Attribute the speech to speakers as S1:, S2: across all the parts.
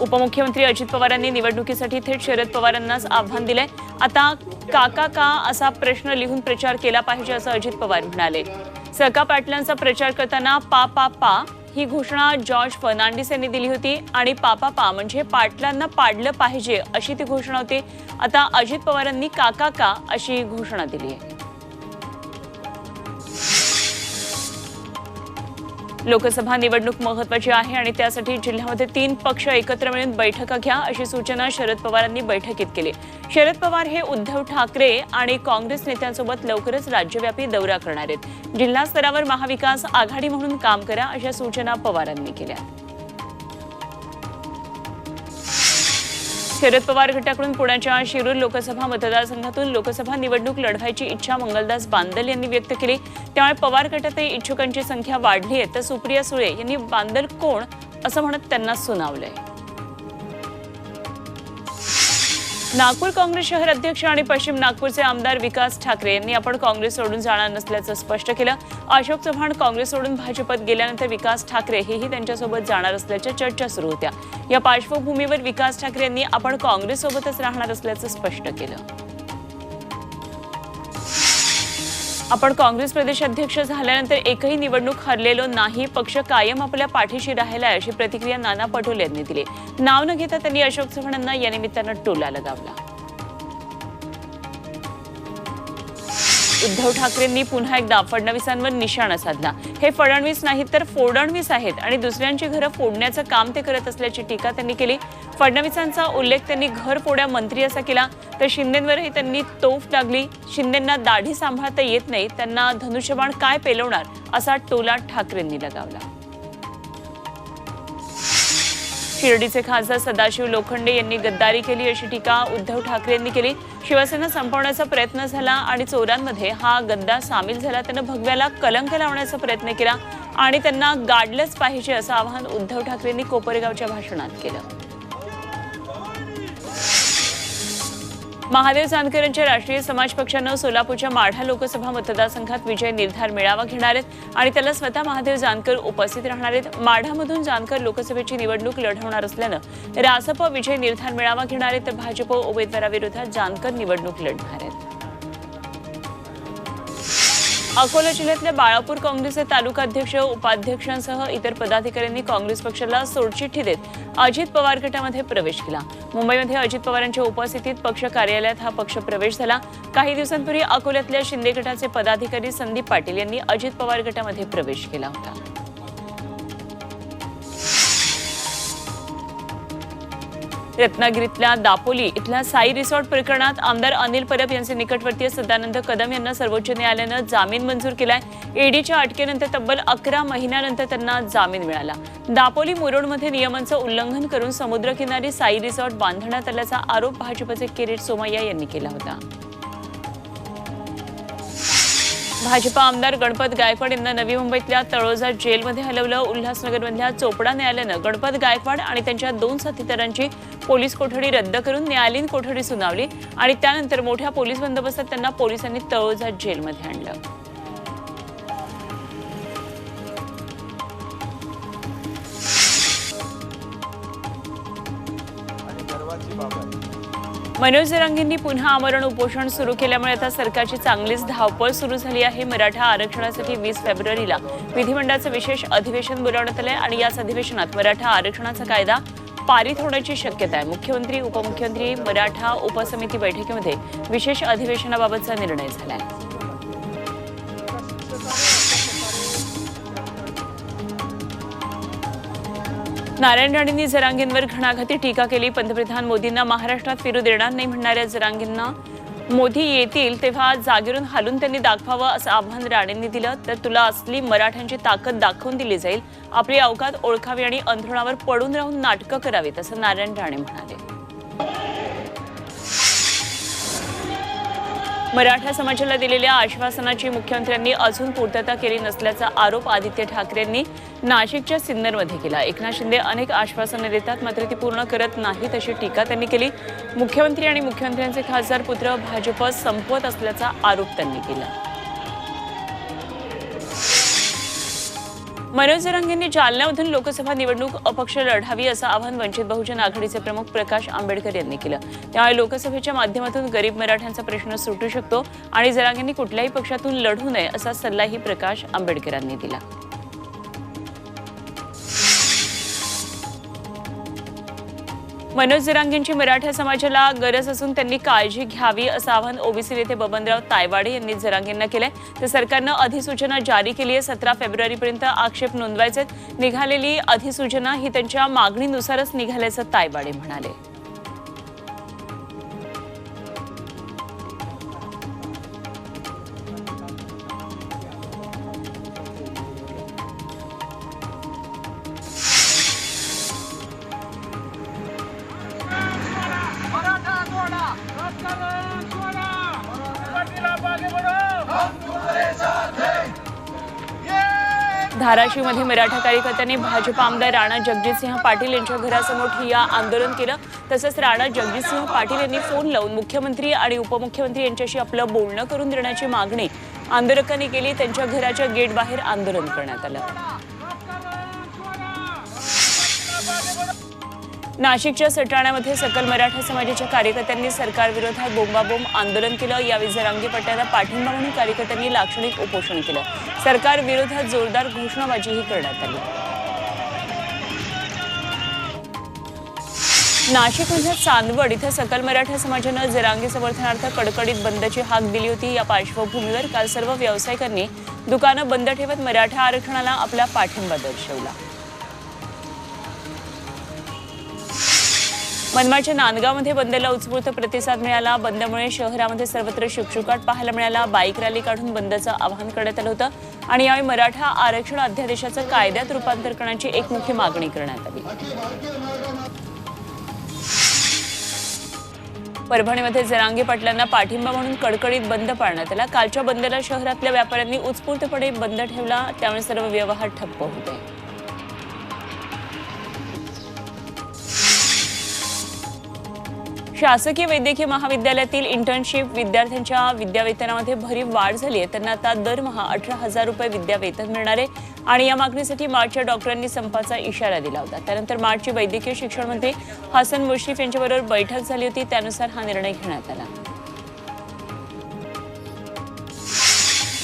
S1: उपमुख्यमंत्री अजित पवारांनी निवडणुकीसाठी थेट शरद पवारांनाच आव्हान दिलंय. आता काका का असा प्रश्न लिहून प्रचार केला पाहिजे असं अजित पवार म्हणाले. सका पाटलांचा प्रचार करताना पा पा पा ही घोषणा जॉर्ज फर्नांडिस यांनी दिली होती आणि पापा पा म्हणजे पाटलांना पाडलं पाहिजे अशी ती घोषणा होती. आता अजित पवारांनी काका का अशी घोषणा दिली आहे? लोकसभा निवडणूक महत्वाची आहे आणि त्यासाठी जिल्ह्यामध्ये तीन पक्ष एकत्र मिळून बैठका घ्या अशी सूचना शरद पवारांनी बैठकीत केली. शरद पवार हे उद्धव ठाकरे आणि काँग्रेस नेत्यांसोबत लवकरच राज्यव्यापी दौरा करणार आहेत. जिल्हा स्तरावर महाविकास आघाडी म्हणून काम करा अशा सूचना पवारांनी केल्या. शरद पवार गटाकडून पुण्याच्या शिरूर लोकसभा मतदारसंघातून लोकसभा निवडणूक लढवायची इच्छा मंगलदास बांदल यांनी व्यक्त केली. त्यामुळे पवार गटातही इच्छुकांची संख्या वाढली आहे. तर सुप्रिया सुळे यांनी बांदल कोण असं म्हणत त्यांना सुनावलंय. नागपूर काँग्रेस शहर अध्यक्ष आणि पश्चिम नागपूरचे आमदार विकास ठाकरे यांनी आपण काँग्रेस सोडून जाणार नसल्याचं स्पष्ट केलं. अशोक चव्हाण काँग्रेस सोडून भाजपत गेल्यानंतर विकास ठाकरे हेही त्यांच्यासोबत जाणार असल्याच्या चर्चा सुरू होत्या. या पार्श्वभूमीवर विकास ठाकरे यांनी आपण काँग्रेससोबतच राहणार असल्याचं स्पष्ट केलं. आपण काँग्रेस प्रदेशाध्यक्ष झाल्यानंतर एकही निवडणूक हरलेलो नाही. पक्ष कायम आपल्या पाठीशी राहिला आहे अशी प्रतिक्रिया नाना पटोले यांनी दिली. नाव न घेता त्यांनी अशोक चव्हाणांना या निमित्तानं टोला लगावला उद्धव ठाकरेंनी पुन्हा एकदा फडणवीसांवर निशाणा साधला. हे फडणवीस नाहीत तर फोडणवीस आहेत आणि दुसऱ्यांची घरं फोडण्याचं काम ते करत असल्याची टीका त्यांनी केली. फडणवीसांचा उल्लेख त्यांनी घरफोड्या मंत्री असा केला तर शिंदेंवरही त्यांनी तोफ लागली. शिंदेंना दाढी सांभाळता येत नाही त्यांना धनुष्यबाण काय पेलवणार असा टोला ठाकरेंनी लगावला. शिर्डीचे खासदार सदाशिव लोखंडे यांनी गद्दारी केली अशी टीका उद्धव ठाकरे यांनी केली. शिवसेना संपवण्याचा प्रयत्न झाला आणि चोरांमध्ये हा गद्दा सामील झाला. त्यानं भगव्याला कलंक लावण्याचा प्रयत्न केला आणि त्यांना गाडलंच पाहिजे असं आवाहन उद्धव ठाकरेंनी कोपरगावच्या भाषणात केलं. महादेव जानकर यांच्या राष्ट्रीय समाज पक्षानं सोलापूरच्या माढा लोकसभा मतदारसंघात विजय निर्धार मेळावा घेणार आहेत आणि त्याला स्वतः महादेव जानकर उपस्थित राहणार आहेत. माढामधून जानकर लोकसभेची निवडणूक लढवणार असल्यानं रासप विजय निर्धार मेळावा घेणार आहेत. तर भाजप उमेदवाराविरोधात जानकर निवडणूक लढणार आहेत. अकोला जिल्ह्यातल्या बाळापूर काँग्रेसचे तालुका अध्यक्ष उपाध्यक्षांसह इतर पदाधिकाऱ्यांनी काँग्रेस पक्षाला सोडचिठ्ठी देत अजित पवार गटामध्ये प्रवेश केला. मुंबईमध्ये अजित पवारांच्या उपस्थितीत पक्ष कार्यालयात हा पक्ष प्रवेश झाला. काही दिवसांपूर्वी अकोल्यातल्या शिंदे गटाचे पदाधिकारी संदीप पाटील यांनी अजित पवार गटामध्ये प्रवेश केला होता. रत्नागिरीतल्या दापोली इथल्या साई रिसॉर्ट प्रकरणात आमदार अनिल परब यांचे निकटवर्तीय सदानंद कदम यांना सर्वोच्च न्यायालयानं जामीन मंजूर केलाय. ईडीच्या अटकेनंतर तब्बल अकरा महिन्यानंतर त्यांना जामीन मिळाला. दापोली मुरुडमध्ये नियमांचं उल्लंघन करून समुद्रकिनारी साई रिसॉर्ट बांधण्यात आल्याचा आरोप भाजपचे किरीट सोमय्या यांनी केला होता. भाजपा आमदार गणपत गायकवाड यांना नवी मुंबईतल्या तळोजा जेलमध्ये हलवलं. उल्हासनगरमधल्या चोपडा न्यायालयानं गणपत गायकवाड आणि त्यांच्या दोन साथीदारांची पोलीस कोठडी रद्द करून न्यायालयीन कोठडी सुनावली आणि त्यानंतर मोठ्या पोलीस बंदोबस्तात त्यांना पोलिसांनी तळोजा जेलमध्ये आणलं. मनोज जरांगेंनी पुन्हा आमरण उपोषण सुरू केल्यामुळे आता सरकारची चांगलीच धावपळ सुरू झाली आहे. मराठा आरक्षणासाठी वीस फेब्रुवारीला विधिमंडळाचं विशेष अधिवेशन बोलावण्यात आलंय आणि याच अधिवेशनात मराठा आरक्षणाचा कायदा पारित होण्याची शक्यता आहे. मुख्यमंत्री उपमुख्यमंत्री मराठा उपसमिती बैठकीमध्ये विशेष अधिवेशनाबाबतचा निर्णय झाला आहे नारायण राणेंनी जरांगेंवर घणाघाती टीका केली. पंतप्रधान मोदींना महाराष्ट्रात फिरू देणार नाही म्हणणाऱ्या जरांगेंना मोदी येतील तेव्हा जागेवरून हालून त्यांनी दाखवावं असं आव्हान राणेंनी दिलं. तर तुला असली मराठ्यांची ताकद दाखवून दिली जाईल. आपली अवकात ओळखावी आणि अंथरुणावर पडून राहून नाटकं करावीत असं नारायण राणे म्हणाले. मराठा समाजाला दिलेल्या आश्वासनाची मुख्यमंत्र्यांनी अजून पूर्तता केली नसल्याचा आरोप आदित्य ठाकरेंनी नाशिकच्या सिन्नरमध्ये केला. एकनाथ शिंदे अनेक आश्वासनं देतात मात्र ती पूर्ण करत नाहीत अशी टीका त्यांनी केली. मुख्यमंत्री आणि मुख्यमंत्र्यांचे खासदार पुत्र भाजप संपवत असल्याचा आरोप त्यांनी केला. मनोज जरांगेंनी जालन्यामधून लोकसभा निवडणूक अपक्ष लढावी असं आवाहन वंचित बहुजन आघाडीचे प्रमुख प्रकाश आंबेडकर यांनी केलं. त्यामुळे लोकसभेच्या माध्यमातून गरीब मराठ्यांचा प्रश्न सुटू शकतो आणि जरांगेंनी कुठल्याही पक्षातून लढू नये असा सल्लाही प्रकाश आंबेडकरांनी दिला. मनोज जरांगेंची मराठा समाजाला गरज असून त्यांनी काळजी घ्यावी असं आवाहन ओबीसी नेते बबनराव तायवाडे यांनी जरांगेंना केलंय. तर सरकारनं अधिसूचना जारी केली आहे. सतरा फेब्रुवारीपर्यंत आक्षेप नोंदवायचे निघालेली अधिसूचना ही त्यांच्या मागणीनुसारच निघाल्याचं तायवाडे म्हणाले. धाराशिवमध्ये मराठा कार्यकर्त्यांनी भाजप आमदार राणा जगजितसिंह पाटील यांच्या घरासमोर ठिय्या आंदोलन केलं. तसंच राणा जगजितसिंह पाटील यांनी फोन लावून मुख्यमंत्री आणि उपमुख्यमंत्री यांच्याशी आपलं बोलणं करून देण्याची मागणी आंदोलकांनी केली. त्यांच्या घराच्या गेट बाहेर आंदोलन करण्यात आलं. नाशिकच्या सटाण्यामध्ये सकल मराठा समाजाच्या कार्यकर्त्यांनी सरकारविरोधात बोंबाबोंब आंदोलन केलं. यावेळी जरांगी पट्ट्याला पाठिंबा म्हणून कार्यकर्त्यांनी लाक्षणिक उपोषण केलं. सरकारविरोधात जोरदार घोषणाबाजीही करण्यात आली. नाशिकमध्ये चांदवड इथं सकल मराठा समाजानं जरांगी समर्थनार्थ कडकडीत बंदची हाक दिली होती. या पार्श्वभूमीवर काल सर्व व्यावसायिकांनी दुकानं बंद ठेवत मराठा आरक्षणाला आपला पाठिंबा दर्शवला. मनमाडच्या नांदगावमध्ये बंदला उत्स्फूर्त प्रतिसाद मिळाला. बंदमुळे शहरामध्ये सर्वत्र शुकशुकाट पाहायला मिळाला. बाईक रॅली काढून बंदचं आवाहन करण्यात आलं होतं. आणि यावेळी मराठा आरक्षण अध्यादेशाचं कायद्यात रूपांतर करण्याची एकमुखी मागणी करण्यात आली. परभणीमध्ये जरांगे पाटलांना पाठिंबा म्हणून कडकडीत बंद पाळण्यात आला. कालच्या बंदला शहरातल्या व्यापाऱ्यांनी उत्स्फूर्तपणे बंद ठेवला. त्यामुळे सर्व व्यवहार ठप्प होते. शासकीय वैद्यकीय महाविद्यालयातील इंटर्नशिप विद्यार्थ्यांच्या विद्यावेतनामध्ये भरीव वाढ झाली आहे. त्यांना आता दरमहा अठरा हजार रुपये विद्यावेतन मिळणार आहे. आणि या मागणीसाठी मार्चच्या डॉक्टरांनी संपाचा इशारा दिला होता. त्यानंतर मार्चची वैद्यकीय शिक्षण मंत्री हसन मुश्रीफ यांच्याबरोबर बैठक झाली होती. त्यानुसार हा निर्णय घेण्यात आला.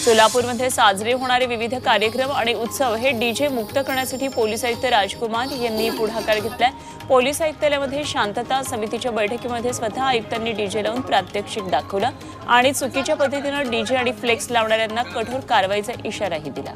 S1: सोलापूरमध्ये साजरे होणारे विविध कार्यक्रम आणि उत्सव हे डीजे मुक्त करण्यासाठी पोलीस आयुक्त राजकुमार यांनी पुढाकार घेतलाय. पोलीस आयुक्तालयामध्ये शांतता समितीच्या बैठकीमध्ये स्वतः आयुक्तांनी डीजे लावून प्रात्यक्षिक दाखवलं आणि चुकीच्या पद्धतीनं डीजे आणि फ्लेक्स लावणाऱ्यांना कठोर कारवाईचा इशाराही दिला.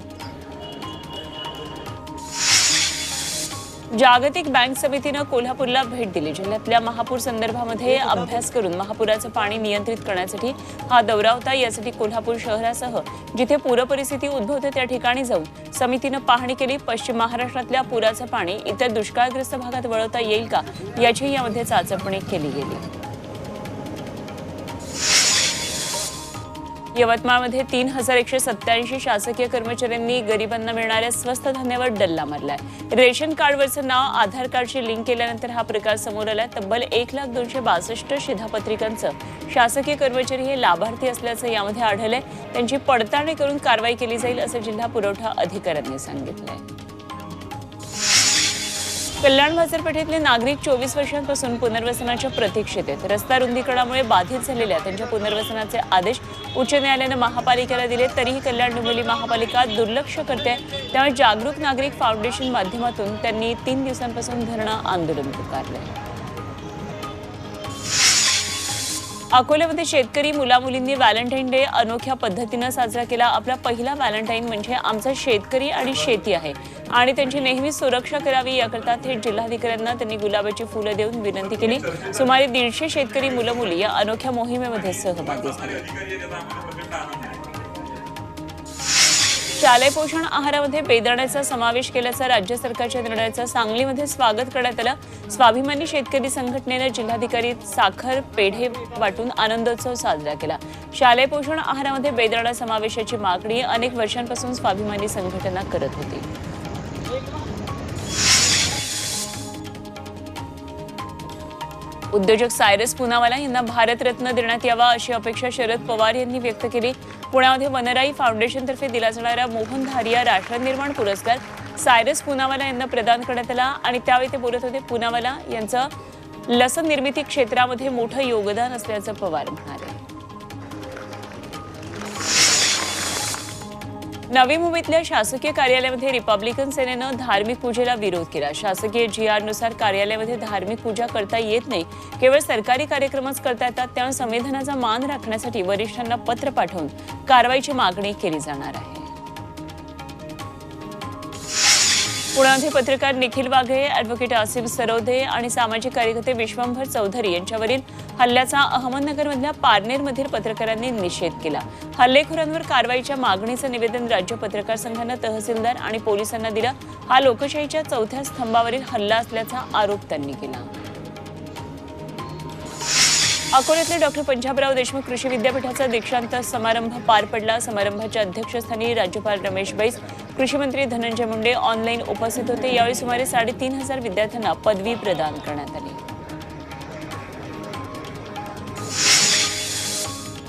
S1: जागतिक बँक समितीनं कोल्हापूरला भेट दिली. जिल्ह्यातल्या महापूर संदर्भामध्ये अभ्यास करून महापुराचं पाणी नियंत्रित करण्यासाठी हा दौरा होता. यासाठी कोल्हापूर शहरासह जिथे पूरपरिस्थिती उद्भवते त्या ठिकाणी जाऊन समितीनं पाहणी केली. पश्चिम महाराष्ट्रातल्या पुराचं पाणी इतर दुष्काळग्रस्त भागात वळवता येईल का याची यामध्ये चाचपणी केली गेली. यवतमाळमध्ये तीन हजार एकशे सत्याऐंशी शासकीय कर्मचाऱ्यांनी गरिबांना मिळणाऱ्या स्वस्त धान्यावर डल्ला मारलाय. रेशन कार्डवरचं नाव आधार कार्डशी लिंक केल्यानंतर हा प्रकार समोर आलाय. तब्बल एक लाख दोनशे बासष्ट शिधापत्रिकांचं शासकीय कर्मचारी हे लाभार्थी असल्याचं यामध्ये आढळलंय. त्यांची पडताळणी करून कारवाई केली जाईल असं जिल्हा पुरवठा अधिकाऱ्यांनी सांगितलंय. कल्याण बाजारपेठेतले नागरिक चोवीस वर्षांपासून पुनर्वसनाच्या प्रतीक्षेत आहेत. रस्ता रुंदीकरणामुळे बाधित झालेल्या त्यांच्या पुनर्वसनाचे आदेश उच्च न्यायालयानं महापालिकेला दिले तरीही कल्याण डोंबिवली महापालिका दुर्लक्ष करते. त्यामुळे जागरूक नागरिक फाउंडेशन माध्यमातून त्यांनी तीन दिवसांपासून धरणं आंदोलन पुकारलंय. अकोल्यामध्ये शेतकरी मुलामुलींनी व्हॅलेंटाईन डे अनोख्या पद्धतीनं साजरा केला. आपला पहिला व्हॅलेंटाईन म्हणजे आमचा शेतकरी आणि शेती आहे. आणि त्यांची नेहमी सुरक्षा करावी याकरता थेट जिल्हाधिकाऱ्यांना त्यांनी गुलाबाची फुलं देऊन विनंती केली. सुमारे दीडशे शेतकरी मुलं मुली या अनोख्या मोहिमेमध्ये सहभागी झाले. शालेय पोषण आहारामध्ये बेदाण्याचा समावेश केल्याचा राज्य सरकारच्या निर्णयाचं सांगलीमध्ये स्वागत करण्यात आलं. स्वाभिमानी शेतकरी संघटनेनं जिल्हाधिकारी साखर पेढे वाटून आनंदोत्सव साजरा केला. शालेय पोषण आहारामध्ये बेदाणा समावेशाची मागणी अनेक वर्षांपासून स्वाभिमानी संघटना करत होती. उद्योजक सायरस पुनावाला यांना भारतरत्न देण्यात यावा अशी अपेक्षा शरद पवार यांनी व्यक्त केली. पुण्यामध्ये वनराई फाउंडेशनतर्फे दिला जाणारा मोहन धारिया राष्ट्रनिर्माण पुरस्कार सायरस पुनावाला यांना प्रदान करण्यात आला आणि त्यावेळी ते बोलत होते पुनावाला यांचं लस निर्मिती क्षेत्रामध्ये मोठं योगदान असल्याचं पवार म्हणाले. नवी मुंबईतल्या शासकीय कार्यालयामध्ये रिपब्लिकन सेनेनं धार्मिक पूजेला विरोध केला. शासकीय जी आरनुसार कार्यालयामध्ये धार्मिक पूजा करता येत नाही. केवळ सरकारी कार्यक्रमच करता येतात त्यामुळे संविधानाचा मान राखण्यासाठी वरिष्ठांना पत्र पाठवून कारवाईची मागणी केली जाणार आहे. पुण्याचे पत्रकार निखिल वाघे ॲडव्होकेट आसिम सरोदे आणि सामाजिक कार्यकर्ते विश्वंभर चौधरी यांच्यावरील हल्ल्याचा अहमदनगरमधल्या पारनेरमधील पत्रकारांनी निषेध केला. हल्लेखोरांवर कारवाईच्या मागणीचं निवेदन राज्य पत्रकार संघानं तहसीलदार आणि पोलिसांना दिलं. हा लोकशाहीच्या चौथ्या स्तंभावरील हल्ला असल्याचा आरोप त्यांनी केला. अकोल्यातले डॉक्टर पंजाबराव देशमुख कृषी विद्यापीठाचा दीक्षांत समारंभ पार पडला. समारंभाच्या अध्यक्षस्थानी राज्यपाल रमेश बैस कृषीमंत्री धनंजय मुंडे ऑनलाईन उपस्थित होते. यावेळी सुमारे साडेतीन हजार विद्यार्थ्यांना पदवी प्रदान करण्यात आली.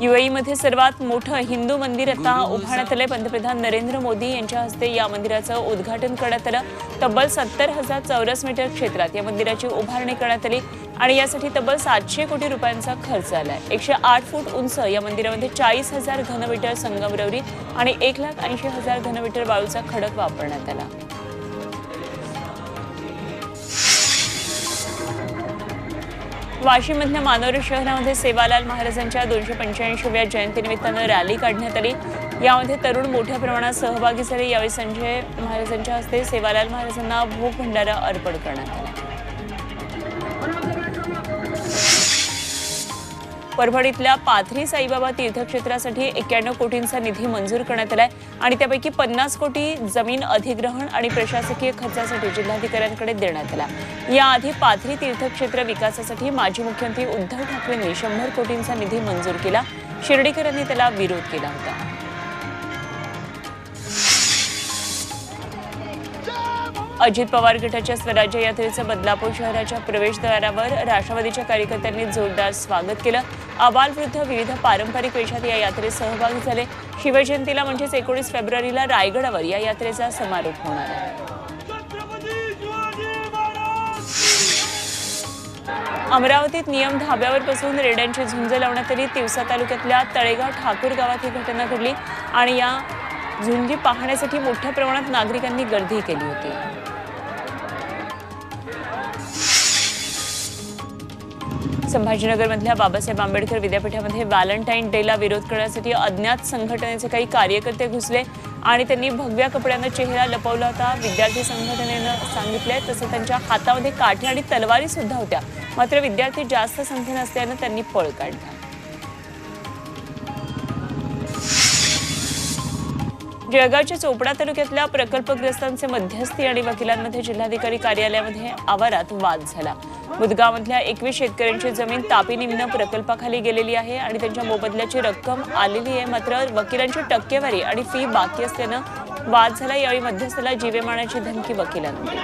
S1: युएईमध्ये सर्वात मोठं हिंदू मंदिर आता उभारण्यात आलंय. पंतप्रधान नरेंद्र मोदी यांच्या हस्ते या मंदिराचं उद्घाटन करण्यात आलं. तब्बल सत्तर हजार चौरस मीटर क्षेत्रात या मंदिराची उभारणी करण्यात आली आणि यासाठी तब्बल सातशे कोटी रुपयांचा खर्च आलाय. एकशे आठ फूट उंच या मंदिरामध्ये चाळीस हजार घनमीटर संगमरवरी आणि एक लाख ऐंशी हजार घनमीटर वाळूचा खडक वापरण्यात आला. वाशिममधल्या मानोरी शहरामध्ये सेवालाल महाराजांच्या दोनशे पंच्याऐंशीव्या जयंतीनिमित्तानं रॅली काढण्यात आली. यामध्ये तरुण मोठ्या प्रमाणात सहभागी झाले. यावेळी संजय महाराजांच्या हस्ते सेवालाल महाराजांना भूक भंडारा अर्पण करण्यात आला. परभणीतल्या पाथरी साईबाबा तीर्थक्षेत्रासाठी एक्क्याण्णव कोटींचा निधी मंजूर करण्यात आलाय आणि त्यापैकी पन्नास कोटी जमीन अधिग्रहण आणि प्रशासकीय खर्चासाठी जिल्हाधिकाऱ्यांकडे देण्यात आला. याआधी पाथरी तीर्थक्षेत्र विकासासाठी माजी मुख्यमंत्री उद्धव ठाकरेंनी शंभर कोटींचा निधी मंजूर केला. शिर्डीकरांनी त्याला विरोध केला होता. अजित पवार गटाच्या स्वराज्य यात्रेचं बदलापूर शहराच्या प्रवेशद्वारावर राष्ट्रवादीच्या कार्यकर्त्यांनी जोरदार स्वागत केलं. अबालवृद्ध विविध पारंपरिक वेशात या यात्रेत सहभागी झाले. शिवजयंतीला म्हणजेच एकोणीस फेब्रुवारीला रायगडावर या यात्रेचा समारोप होणार आहे. अमरावतीत नियम धाब्यावर बसून रेड्यांची झुंज लावण्यात आली तिवसा तालुक्यातल्या तळेगाव ठाकूर गावात ही घटना घडली आणि या झुंजी पाहण्यासाठी मोठ्या प्रमाणात नागरिकांनी गर्दी केली होती. संभाजीनगरमधल्या बाबासाहेब आंबेडकर विद्यापीठामध्ये व्हॅलेंटाईन डेला विरोध करण्यासाठी अज्ञात संघटनेचे काही कार्यकर्ते घुसले आणि त्यांनी भगव्या कपड्यानं चेहरा लपवला होता. विद्यार्थी संघटनेनं सांगितलंय तसं त्यांच्या हातामध्ये काठी आणि तलवारी सुद्धा होत्या. मात्र विद्यार्थी जास्त संख्येनं असल्यानं त्यांनी पळ काढला. जळगावच्या चोपडा तालुक्यातल्या प्रकल्पग्रस्तांचे मध्यस्थी आणि वकिलांमध्ये जिल्हाधिकारी कार्यालयामध्ये आवारात वाद झाला. मुदगावमधल्या एकवीस शेतकऱ्यांची जमीन तापी निम्न प्रकल्पाखाली गेलेली आहे आणि त्यांच्या मोबदल्याची रक्कम आलेली आहे. मात्र वकिलांची टक्केवारी आणि फी बाकी असल्यानं वाद झाला. यावेळी मध्यस्थाला जीवे मारण्याची धमकी वकिलांनी.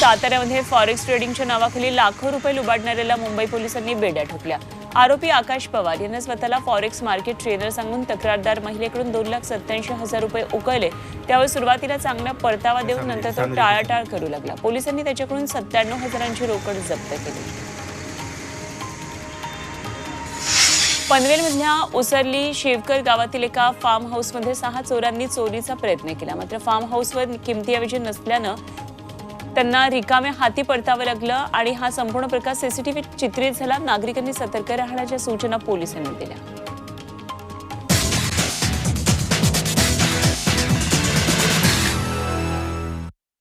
S1: साताऱ्यामध्ये फॉरेक्स ट्रेडिंगच्या नावाखाली लाखो रुपये लुबाडणाऱ्याला मुंबई पोलिसांनी बेड्या ठोकल्या. आरोपी आकाश पवार यानं स्वतःला फॉरेक्स मार्केट ट्रेनर सांगून तक्रारदार महिलेकडून दोन लाख सत्याऐंशी हजार रुपये उकळले. त्यावर सुरुवातीला चांगला परतावा देऊन नंतर तो टाळाटाळ करू लागला. पोलिसांनी त्याच्याकडून सत्त्याण्णव हजारांची रोकड जप्त केली. पनवेलमधल्या उसरली शेवकर गावातील एका फार्म हाऊसमध्ये सहा चोरांनी चोरीचा प्रयत्न केला. मात्र फार्म हाऊसवर किमतीऐवजी नसल्यानं त्यांना रिकाम्या हाती परतावं लागलं आणि हा संपूर्ण प्रकार सीसीटीव्ही चित्रित झाला. नागरिकांनी सतर्क राहण्याच्या सूचना पोलिसांनी दिल्या.